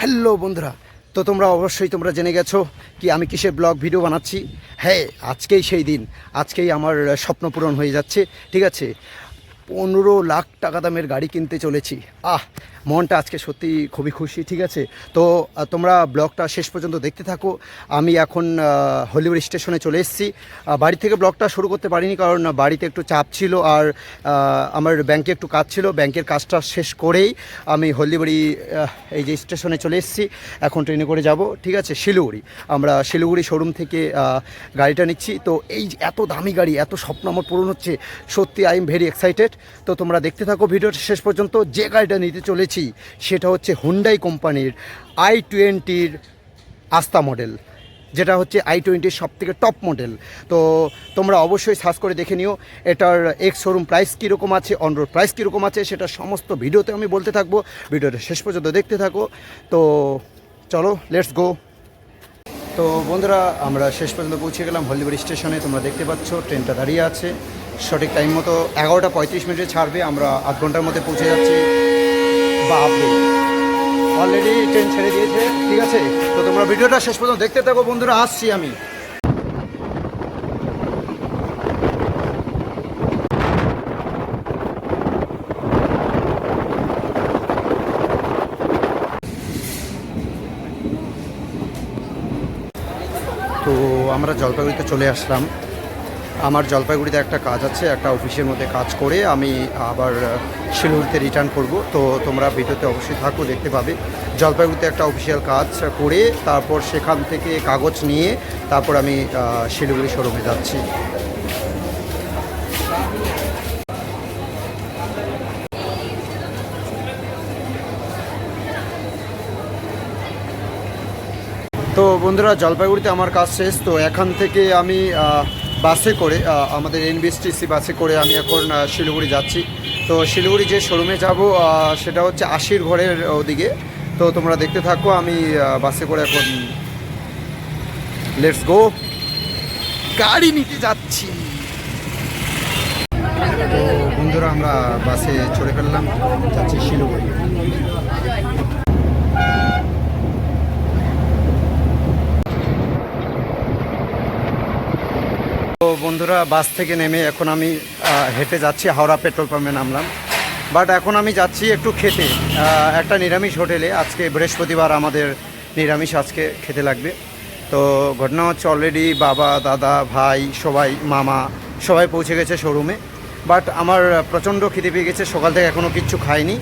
Hello বন্ধুরা, তো তোমরা অবশ্যই তোমরা জেনে গেছো কি আমি কিসের ব্লগ ভিডিও বানাচ্ছি? হ্যাঁ আজকেই সেই দিন, আজকেই আমার স্বপ্ন পূরণ হয়ে যাচ্ছে, ঠিক আছে? পনেরো লাখ টাকা দামের গাড়ি কিনতে চলেছি। আহ, মনটা আজকে সত্যি খুবই খুশি, ঠিক আছে? তো তোমরা ব্লগটা শেষ পর্যন্ত দেখতে থাকো। আমি এখন হলিউড স্টেশনে চলে এসেছি। বাড়ি থেকে ব্লগটা শুরু করতে পারিনি কারণ বাড়িতে একটু চাপ ছিল আর আমার ব্যাংকে একটু কাজ ছিল। ব্যাংকের কাজটা শেষ করেই আমি হলদিবাড়ি এই যে স্টেশনে চলে এসেছি। এখন ট্রেনে করে যাব, ঠিক আছে? শিলিগুড়ি। আমরা শিলিগুড়ি শোরুম থেকে গাড়িটা নিচ্ছি। তো এই এত দামি গাড়ি, এত স্বপ্ন আমার পূরণ হচ্ছে, সত্যি আই এম ভেরি এক্সাইটেড। তো তোমরা দেখতে থাকো, ভিডিওটা শেষ পর্যন্ত যে গাড়িটা নিতে চলেছি, সেটা হচ্ছে হুন্ডাই কোম্পানির আই টোয়েন্টির আস্তা মডেল যেটা হচ্ছে আই টোয়েন্টির সব থেকে টপ মডেল তো তোমরা অবশ্যই সার্চ করে দেখে নিও, এটার এক্স শোরুম প্রাইস কীরকম আছে অন রোড প্রাইস কীরকম আছে, সেটা সমস্ত ভিডিওতে আমি বলতে থাকব। ভিডিওটা শেষ পর্যন্ত দেখতে থাকো। তো চলো লেটস গো তো বন্ধুরা, আমরা শেষ পর্যন্ত পৌঁছে গেলাম হলদিবাড়ি স্টেশনে, তোমরা দেখতে পাচ্ছ ট্রেনটা দাঁড়িয়ে আছে। সঠিক টাইম মতো এগারোটা পঁয়ত্রিশ মিনিটে ছাড়বে, আমরা আধ ঘণ্টার মধ্যে পৌঁছে যাচ্ছি বাপরে অলরেডি ট্রেন ছেড়ে দিয়েছে, ঠিক আছে? তো তোমরা ভিডিওটা শেষ পর্যন্ত দেখতে থাকো, বন্ধুরা, আসছি আমি। তো আমরা জলপাইগুড়িতে চলে আসলাম। আমার জলপাইগুড়িতে একটা কাজ আছে, একটা অফিসের মধ্যে কাজ করে আমি আবার শিলিগুড়িতে রিটার্ন করব। তো তোমরা ভিডিওতে অবশ্যই থাকো, দেখতে পাবে। জলপাইগুড়িতে একটা অফিসিয়াল কাজ করে তারপর সেখান থেকে কাগজ নিয়ে তারপর আমি শিলিগুড়ি শোরুমে যাচ্ছি। তো বন্ধুরা, জলপাইগুড়িতে আমার কাজ শেষ। তো এখান থেকে আমি বাসে করে আমাদের এনবিএসটিসি বাসে করে আমি এখন শিলিগুড়ি যাচ্ছি। তো শিলিগুড়ি যে শোরুমে যাব সেটা হচ্ছে আশির ঘরের ওদিকে। তো তোমরা দেখতে থাকো, আমি বাসে করে এখন লেটস গো। গাড়ি নিতে যাচ্ছি। বন্ধুরা, আমরা বাসে চড়ে ফেললাম, যাচ্ছি শিলিগুড়ি তো বন্ধুরা, বাস থেকে নেমে এখন আমি হেঁটে যাচ্ছি, হাওড়া পেট্রোল পাম্পে নামলাম। বাট এখন আমি যাচ্ছি একটু খেতে একটা নিরামিষ হোটেলে। আজকে বৃহস্পতিবার আমাদের নিরামিষ আজকে খেতে লাগবে। তো ঘটনা হচ্ছে অলরেডি বাবা, দাদা, ভাই, সবাই, মামা, সবাই পৌঁছে গেছে শোরুমে বাট আমার প্রচণ্ড খিদে পেয়ে গেছে, সকাল থেকে এখনও কিচ্ছু খাইনি।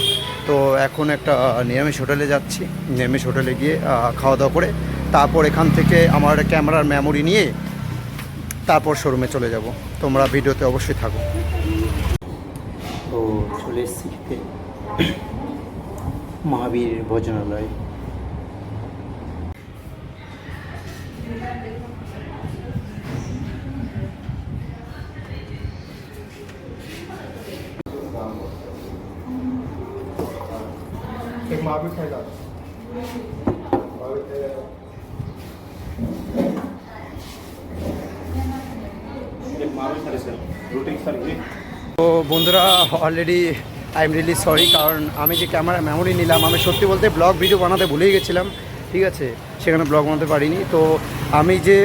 তো এখন একটা নিরামিষ হোটেলে যাচ্ছি। নিরামিষ হোটেলে গিয়ে খাওয়া দাওয়া করে, তারপর এখান থেকে আমার ক্যামেরার মেমোরি নিয়ে তারপর শোরুমে চলে যাব তোমরা ভিডিওতে অবশ্যই থাকো তো চলে এসেছি মহাবীর ভোজনালয় एक महावीर खायला তো বন্ধুরা already I am really sorry কারণ আমি যে ক্যামেরা মেমোরি নিলাম, আমি সত্যি বলতে ব্লগ ভিডিও বানাতে ভুলেই গেছিলাম, ঠিক আছে? সেখানে ব্লগ বানাতে পারিনি। তো আমি যে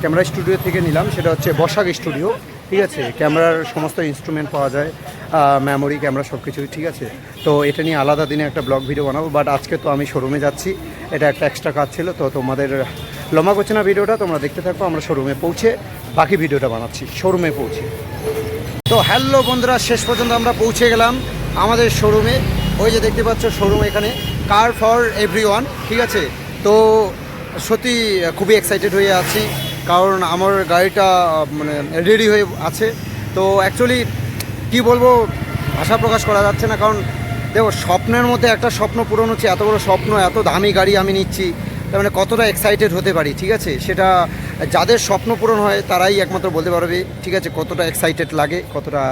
ক্যামেরা স্টুডিও থেকে নিলাম, সেটা হচ্ছে বসাক স্টুডিও ঠিক আছে? ক্যামেরার সমস্ত ইনস্ট্রুমেন্ট পাওয়া যায় মেমোরি ক্যামেরা সব কিছুই ঠিক আছে? তো এটা নিয়ে আলাদা দিনে একটা ব্লগ ভিডিও বানাবো বাট আজকে তো আমি শোরুমে যাচ্ছি, এটা একটা এক্সট্রা কাজ ছিল, তো তোমাদের লম্বা করছে না ভিডিওটা তোমরা দেখতে থাকো, আমরা শোরুমে পৌঁছে বাকি ভিডিওটা বানাচ্ছি শোরুমে পৌঁছে। তো হ্যালো বন্ধুরা, শেষ পর্যন্ত আমরা পৌঁছে গেলাম আমাদের শোরুমে। ওই যে দেখতে পাচ্ছ শোরুম এখানে কার ফর এভরি ঠিক আছে? তো সত্যি খুবই এক্সাইটেড হয়ে আছি, কারণ আমার গাড়িটা মানে রেডি হয়ে আছে। তো অ্যাকচুয়ালি কি বলব ভাষা প্রকাশ করা যাচ্ছে না, কারণ দেখো, স্বপ্নের মধ্যে একটা স্বপ্ন পূরণ হচ্ছে, এত বড় স্বপ্ন, এত দামি গাড়ি আমি নিচ্ছি। তার মানে কতটা এক্সাইটেড হতে পারি, ঠিক আছে? সেটা যাদের স্বপ্ন পূরণ হয়, তারাই একমাত্র বলতে পারবে, ঠিক আছে, কতটা এক্সাইটেড লাগে, কতটা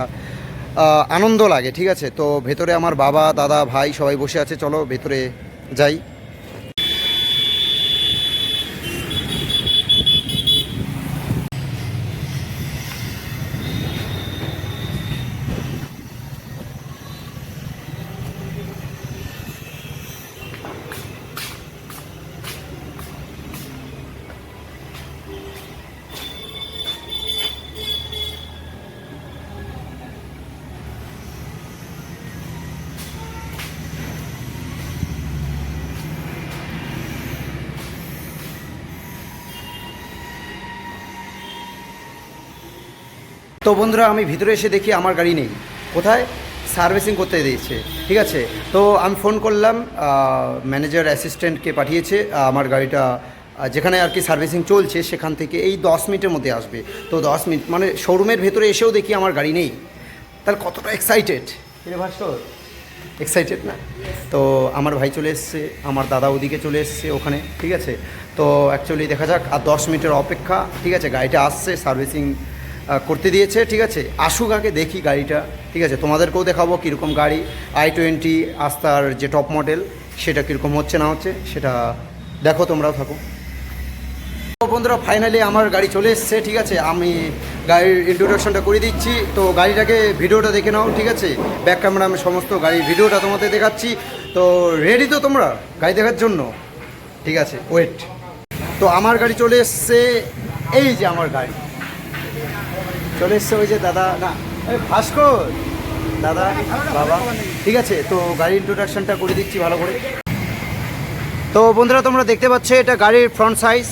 আনন্দ লাগে, ঠিক আছে? তো ভেতরে আমার বাবা, দাদা, ভাই সবাই বসে আছে, চলো ভেতরে যাই। তো বন্ধুরা, আমি ভিতরে এসে দেখি আমার গাড়ি নেই। কোথায়? সার্ভিসিং করতে দিয়েছে। ঠিক আছে? তো আমি ফোন করলাম ম্যানেজার অ্যাসিস্ট্যান্টকে পাঠিয়েছে আমার গাড়িটা যেখানে আর কি সার্ভিসিং চলছে, সেখান থেকে এই দশ মিনিটের মধ্যে আসবে। তো দশ মিনিট মানে শোরুমের ভেতরে এসেও দেখি আমার গাড়ি নেই। তার কতটা এক্সাইটেড এক্সাইটেড না? তো আমার ভাই চলে এসছে, আমার দাদা ওদিকে চলে এসছে ওখানে, ঠিক আছে? তো অ্যাকচুয়ালি দেখা যাক, আর দশ মিনিটের অপেক্ষা, ঠিক আছে? গাড়িটা আসছে, সার্ভিসিং করতে দিয়েছে, ঠিক আছে? আসুক আগে দেখি গাড়িটা, ঠিক আছে? তোমাদেরকেও দেখাবো কীরকম গাড়ি। আই টোয়েন্টি আস্তার যে টপ মডেল সেটা কীরকম হচ্ছে না হচ্ছে, সেটা দেখো, তোমরাও থাকো। বন্ধুরা ফাইনালি আমার গাড়ি চলে এসছে, ঠিক আছে? আমি গাড়ির ইন্ট্রোডাকশনটা করে দিচ্ছি। তো গাড়িটাকে ভিডিওটা দেখে নাও, ঠিক আছে? ব্যাক ক্যামেরা আমি সমস্ত গাড়ির ভিডিওটা তোমাদের দেখাচ্ছি। তো রেডি তো তোমরা গাড়ি দেখার জন্য? ঠিক আছে? ওয়েট তো আমার গাড়ি চলে এসছে, এই যে আমার গাড়ি। চলে এসছে ওই যে দাদা, না ভাস্কর। দাদা, বাবা। ঠিক আছে, তো গাড়ির ইন্ট্রোডাকশনটা করে দিচ্ছি ভালো করে। তো বন্ধুরা, তোমরা দেখতে পাচ্ছ, এটা গাড়ির ফ্রন্ট সাইজ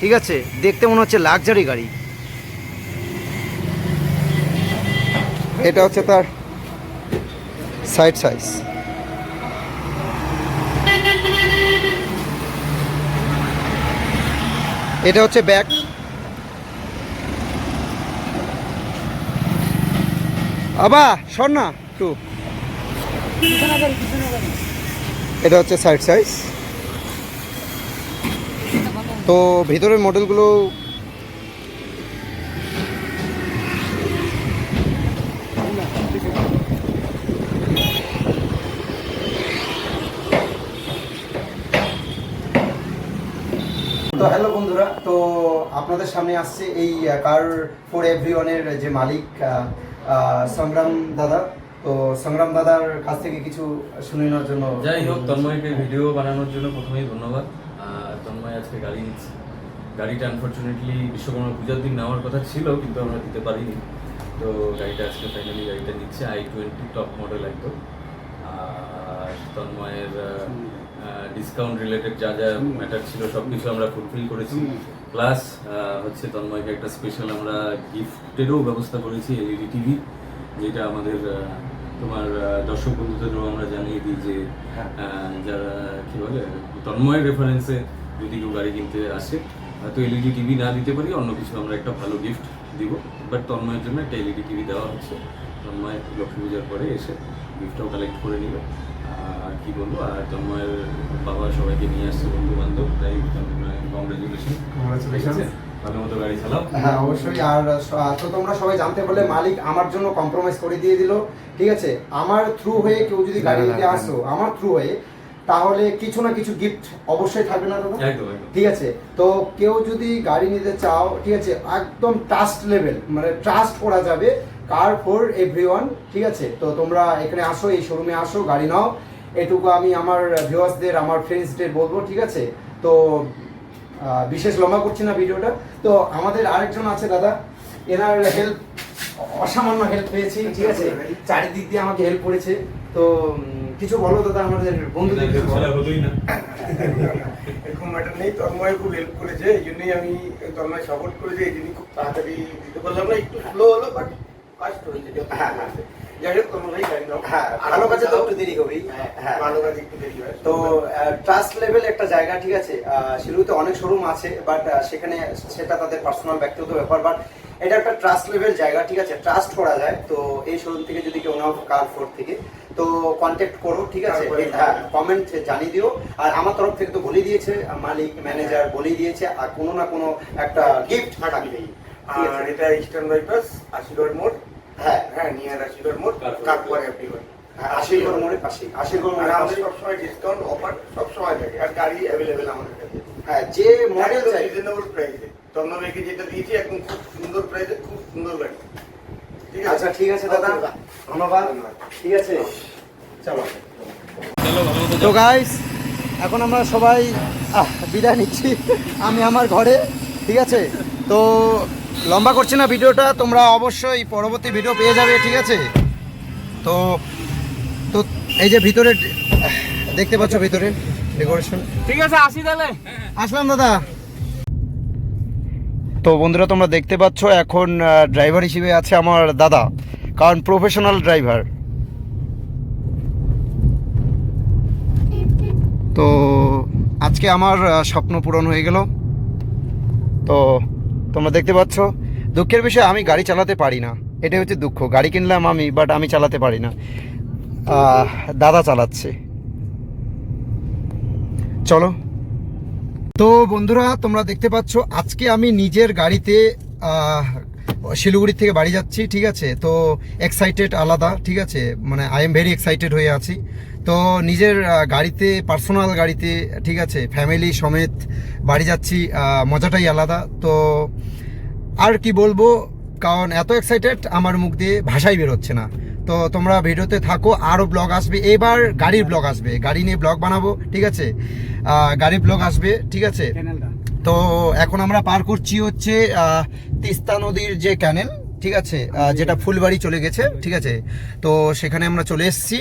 ঠিক আছে, দেখতে মনে হচ্ছে লাক্সারি গাড়ি। এটা হচ্ছে তার সাইড সাইজ এটা হচ্ছে ব্যাক আবা, শোন না, একটু। এটা হচ্ছে সাইড সাইজ তো ভিতরের মডেলগুলো তো হ্যালো বন্ধুরা, তো আপনাদের সামনে আসছে এই কার ফোর এভরিওয়ানের যে মালিক সংগ্রাম দাদা তো সংগ্রাম দাদার কাছ থেকে কিছু শুনে নেওয়ার জন্য যাই হোক তন্ময়কে ভিডিও বানানোর জন্য প্রথমেই ধন্যবাদ। তন্ময় আজকে গাড়ি নিচ্ছে। গাড়িটা আনফর্চুনেটলি বিশ্বকর্মা পূজার দিন নেওয়ার কথা ছিল কিন্তু আমরা দিতে পারিনি। তো গাড়িটা আজকে ফাইনালি গাড়িটা নিচ্ছে আই টোয়েন্টি টপ মডেল একদম। আর তন্ময়ের ডিসকাউন্ট রিলেটেড যা যা ম্যাটার ছিল সব কিছু আমরা ফুলফিল করেছি। প্লাস হচ্ছে তন্ময়কে একটা স্পেশাল আমরা গিফটেরও ব্যবস্থা করেছি এলইডি টিভি যেটা আমাদের তোমার দর্শক বন্ধুদেরও আমরা জানিয়ে দিই যে হ্যাঁ। যারা কি বলে তন্ময়ের রেফারেন্সে যদি কেউ গাড়ি কিনতে আসে হয়তো এলইডি টিভি না দিতে পারি অন্য কিছু আমরা একটা ভালো গিফট দিব। বাট তন্ময়ের জন্য একটা এলইডি টিভি দেওয়া হচ্ছে। তন্ময় লক্ষ্মী পূজার পরে এসে গিফটটাও কালেক্ট করে নিবে আর কি বলব আর তন্ময়ের বাবা সবাইকে নিয়ে আসছে বন্ধু বান্ধব তাই কংগ্রেচুলেশন ভালো মতো গাড়ি চালাও। হ্যাঁ অবশ্যই। আর তো তোমরা সবাই জানতে পারলে মালিক আমার জন্য কম্প্রোমাইজ করে দিয়ে দিল। ঠিক আছে? আমার থ্রু হয়ে কেউ যদি গাড়ি নিতে আসো আমার থ্রু হয়ে তাহলে কিছু না কিছু গিফট অবশ্যই থাকবে না দাদা? ঠিক আছে? তো কেউ যদি গাড়ি নিতে চাও ঠিক আছে? একদম ট্রাস্ট লেভেল মানে ট্রাস্ট করা যাবে। কার ফর এভরিওয়ান ঠিক আছে? তো তোমরা এখানে আসো এই শোরুমে আসো গাড়ি নাও। এটুকু আমি আমার ভিউয়ার্সদের আমার ফ্রেন্ডসদের বলব ঠিক আছে? তো বিশেষ লম্বা করছি না ভিডিওটা। তো আমাদের আরেকজন আছে দাদা। এনার হেল্প অসামান্য হেল্প পেয়েছি ঠিক আছে? চারিদিক দিয়ে আমাকে হেল্প করেছে। তো কিছু বলো দাদা আমাদের বন্ধুদের কিছু? বলো। ছাড়া হতোই না। এরকম ম্যাটার নেই। তন্ময় খুব হেল্প করেছে এই জন্যই আমি তন্ময় সাপোর্ট করেছি এই জন্যই খুব তাড়াতাড়ি দিতে পারলাম না। একটু স্লো হলো বাট হয়েছে হ্যাঁ, হ্যাঁ। যাই হোক তোমরাই গাড়ি হ্যাঁ ভালো কাজে তো একটু দেরি হবেই হ্যাঁ হ্যাঁ ভালো কাজে একটু দেরি হয়। তো ট্রাস্ট লেভেল একটা জায়গা ঠিক আছে? শিলিগুড়িতে অনেক শোরুম আছে বাট সেখানে সেটা তাদের পার্সোনাল ব্যক্তিগত ব্যাপার বাট এটা একটা ট্রাস্ট লেভেল জায়গা ঠিক আছে? ট্রাস্ট করা যায়। তো এই শোরুম থেকে যদি কেউ নাও কার ফোর থেকে তো কন্ট্যাক্ট করো ঠিক আছে? হ্যাঁ কমেন্ট জানিয়ে দিও। আর আমার তরফ থেকে তো বলে দিয়েছে মালিক ম্যানেজার বলে দিয়েছে আর কোনো না কোনো একটা গিফট থাকবেই আর? এটা ইস্টার্ন বাইপাস আশিগড় মোড়। হ্যাঁ। হ্যাঁ নিয়ার আশিগড় মোড় কাকপড়। হ্যাঁ, আশিরগড় মোড়ের পাশে আশিরগড় আর মোড়ের আমাদের সবসময় ডিসকাউন্ট অফার সবসময় থাকে। আর গাড়ি অ্যাভেলেবেল আমাদের কাছে। হ্যাঁ যে মডেল চাই। রিজনেবল প্রাইসে তন্ময়কে যেটা দিয়েছি একদম খুব সুন্দর প্রাইসে খুব সুন্দর গাড়ি। আচ্ছা ঠিক আছে দাদা। ধন্যবাদ। ঠিক আছে। চলো। তো গাইস এখন আমরা সবাই বিদায় নিচ্ছি। আমি আমার ঘরে ঠিক আছে? তো লম্বা করছি না ভিডিওটা তোমরা অবশ্যই পরবর্তী ভিডিও পেয়ে যাবে ঠিক আছে? তো তো এই যে ভিতরে দেখতে পাচ্ছ ভিতরে ডেকোরেশন ঠিক আছে আসি তাহলে। আসলাম দাদা। তো বন্ধুরা তোমরা দেখতে পাচ্ছ এখন ড্রাইভার হিসেবে আছে আমার দাদা কারণ প্রফেশনাল ড্রাইভার তো আজকে আমার স্বপ্ন পূরণ হয়ে গেল। তো তোমরা দেখতে পাচ্ছ? দুঃখের বিষয়, আমি গাড়ি চালাতে পারি না। এটাই হচ্ছে দুঃখ। গাড়ি কিনলাম আমি বাট আমি চালাতে পারি না। দাদা চালাচ্ছে। চলো। তো বন্ধুরা, তোমরা দেখতে পাচ্ছ, আজকে আমি নিজের গাড়িতে শিলিগুড়ি থেকে বাড়ি যাচ্ছি, ঠিক আছে? তো এক্সাইটেড আলাদা, ঠিক আছে? মানে আই এম ভেরি এক্সাইটেড হয়ে আছি। তো নিজের গাড়িতে পার্সোনাল গাড়িতে ঠিক আছে ফ্যামিলি সমেত বাড়ি যাচ্ছি মজাটাই আলাদা। তো আর কি বলব কারণ এত এক্সাইটেড আমার মুখ দিয়ে ভাষাই বেরোচ্ছে না। তো তোমরা ভিডিওতে থাকো আরও ব্লগ আসবে। এবার গাড়ির ব্লগ আসবে। গাড়ি নিয়ে ব্লগ বানাবো ঠিক আছে? গাড়ির ব্লগ আসবে ঠিক আছে? তো এখন আমরা পার করছি হচ্ছে তিস্তা নদীর যে ক্যানেল ঠিক আছে? যেটা ফুলবাড়ি চলে গেছে ঠিক আছে? তো সেখানে আমরা চলে এসেছি।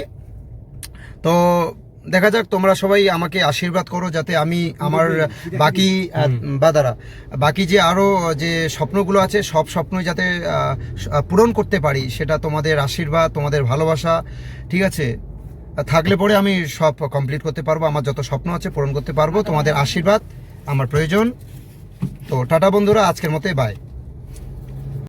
তো দেখা যাক তোমরা সবাই আমাকে আশীর্বাদ করো যাতে আমি আমার বাকি আহ, বা দাঁড়া বাকি যে আরও যে স্বপ্নগুলো আছে সব স্বপ্ন যাতে পূরণ করতে পারি সেটা তোমাদের আশীর্বাদ তোমাদের ভালোবাসা ঠিক আছে? থাকলে পরে আমি সব কমপ্লিট করতে পারব আমার যত স্বপ্ন আছে পূরণ করতে পারব তোমাদের আশীর্বাদ আমার প্রয়োজন। তো টাটা বন্ধুরা আজকের মতো বাই